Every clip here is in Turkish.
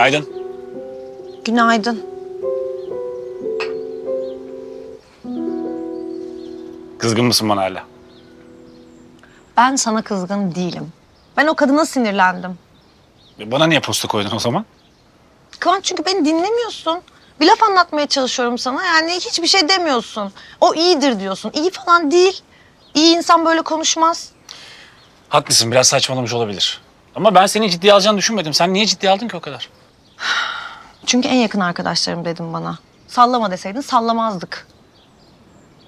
Günaydın. Günaydın. Kızgın mısın bana hala? Ben sana kızgın değilim. Ben o kadına sinirlendim. E, Bana niye posta koydun o zaman? Kıvanç çünkü beni dinlemiyorsun. Bir laf anlatmaya çalışıyorum sana. Yani hiçbir şey demiyorsun. O iyidir diyorsun. İyi falan değil. İyi insan böyle konuşmaz. Haklısın biraz saçmalamış olabilir. Ama ben seni ciddiye alacağını düşünmedim. Sen niye ciddiye aldın ki o kadar? Çünkü en yakın arkadaşlarım dedim bana. Sallama deseydin sallamazdık.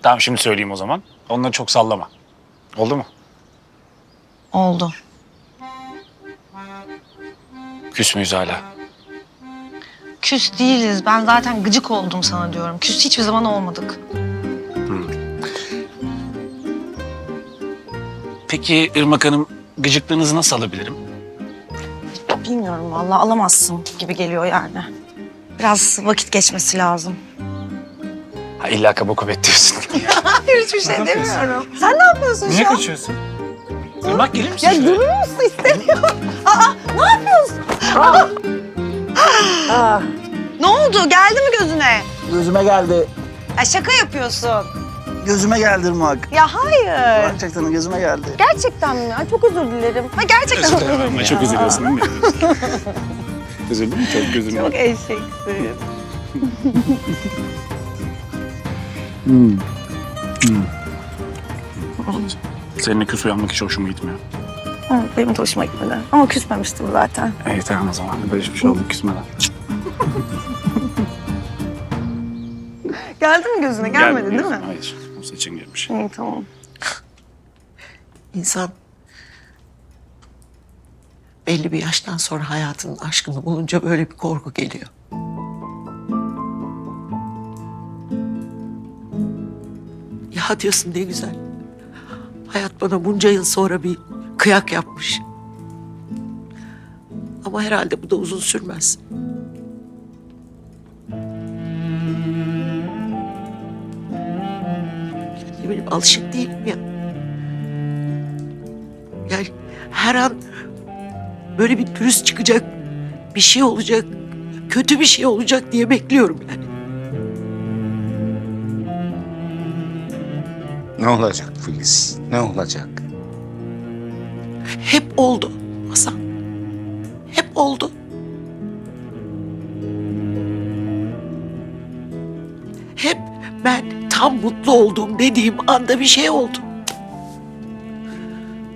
Tamam şimdi söyleyeyim o zaman. Onları çok sallama. Oldu mu? Oldu. Küs müyüz hala? Küs değiliz. Ben zaten gıcık oldum sana diyorum. Küs hiçbir zaman olmadık. Peki Irmak Hanım gıcıklığınızı nasıl alabilirim? Bilmiyorum vallahi alamazsın gibi geliyor yani. Biraz vakit geçmesi lazım. Ha, illa kaba kuvvet diyorsun. Hayır hiçbir şey demiyorum. Sen ne yapıyorsun niye şu an? kaçıyorsun? Irmak gelir misin? Ya şuraya? durur musun istemiyorum. Aa ne yapıyorsun? Aa. Ne oldu? Geldi mi gözüne? Gözüme geldi. Ya şaka yapıyorsun. Gözüme geldi Irmak. Ya hayır. Gerçekten gözüme geldi. Gerçekten mi ya? Çok özür dilerim. Ha gerçekten Özür dilerim dilerim. ama çok üzülüyorsun değil mi? Üzüldün mü? Çok gözüm. Çok eşeksin. Seninle küs uyanmak hiç hoşuma gitmiyor. Benim de hoşuma gitmedi. Ama küsmemiştim zaten. İyi tamam o zaman. Hiçbir şey oldu küsmeden. Geldi mi gözüne? Gelmedi değil mi? Hayır. O seçim gelmiş. İyi tamam. İnsan belli bir yaştan sonra hayatının aşkını bulunca böyle bir korku geliyor. Ya diyorsun ne güzel. Hayat bana bunca yıl sonra bir kıyak yapmış. Ama herhalde bu da uzun sürmez. Ne bileyim alışık değilim ya. Yani her an böyle bir pürüz çıkacak, bir şey olacak, kötü bir şey olacak diye bekliyorum yani. Ne olacak Filiz? Ne olacak? Hep oldu Hasan. Hep oldu. Hep ben tam mutlu olduğum dediğim anda bir şey oldu.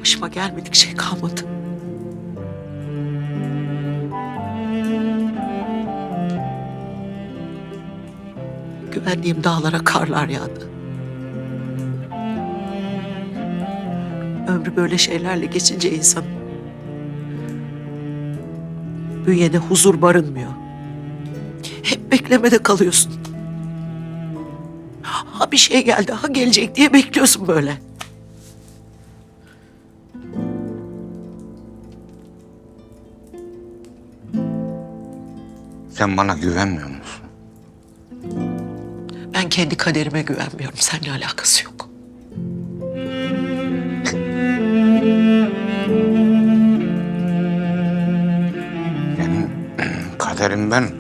Başıma gelmedik şey kalmadı. Güvendiğim dağlara karlar yağdı. Ömrü böyle şeylerle geçince insan bünyede huzur barınmıyor. Hep beklemede kalıyorsun. Ha bir şey geldi, ha gelecek diye bekliyorsun böyle. Sen bana güvenmiyor musun? Ben kendi kaderime güvenmiyorum. Seninle alakası yok. Benim kaderim ben.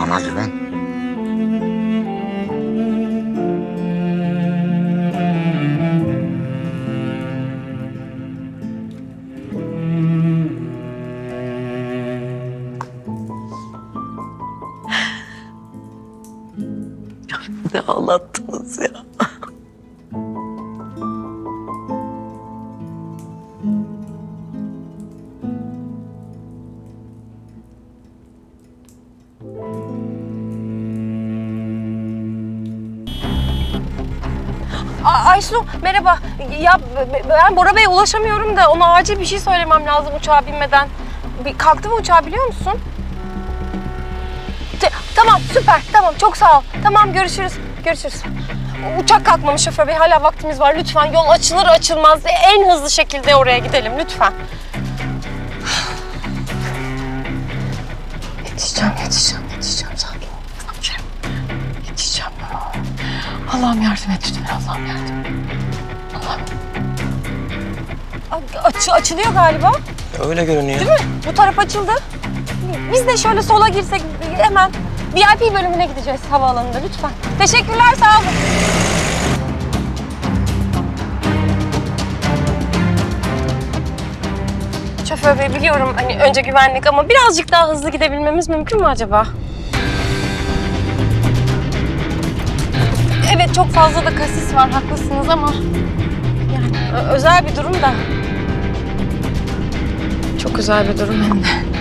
Bana güven. Ne ağlattınız ya. Aysu merhaba. Ya ben Bora Bey'e ulaşamıyorum da ona acil bir şey söylemem lazım uçağa binmeden. Bir, kalktı mı uçağa biliyor musun? Te- tamam süper tamam çok sağ ol. Tamam görüşürüz görüşürüz. Uçak kalkmamış şoför bey hala vaktimiz var lütfen yol açılır açılmaz en hızlı şekilde oraya gidelim lütfen. Yetişeceğim yetişeceğim yetişeceğim sakin ol. Yetişeceğim. Allah'ım yardım et lütfen Allah'ım yardım et. Allah'ım. Aç, açılıyor galiba. Öyle görünüyor. Değil mi? Bu taraf açıldı. Biz de şöyle sola girsek hemen VIP bölümüne gideceğiz havaalanında lütfen. Teşekkürler sağ olun. Şoför bey biliyorum hani önce güvenlik ama birazcık daha hızlı gidebilmemiz mümkün mü acaba? Evet çok fazla da kasis var haklısınız ama yani özel bir durum da. Çok özel bir durum hem de.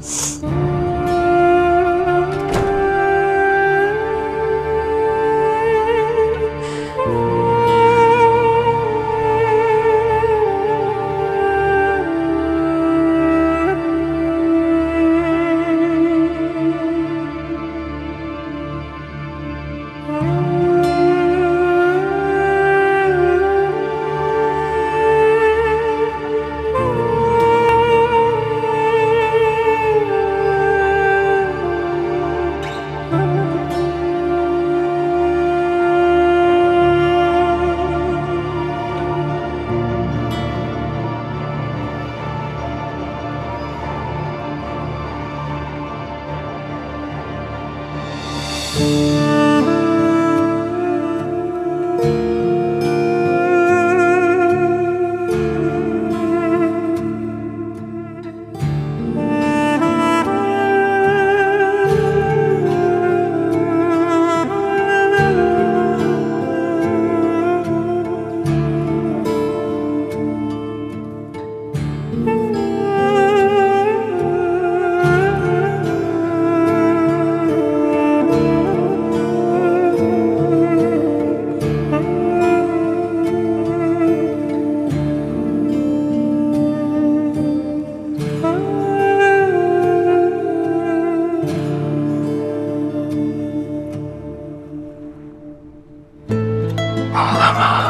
Música Mama.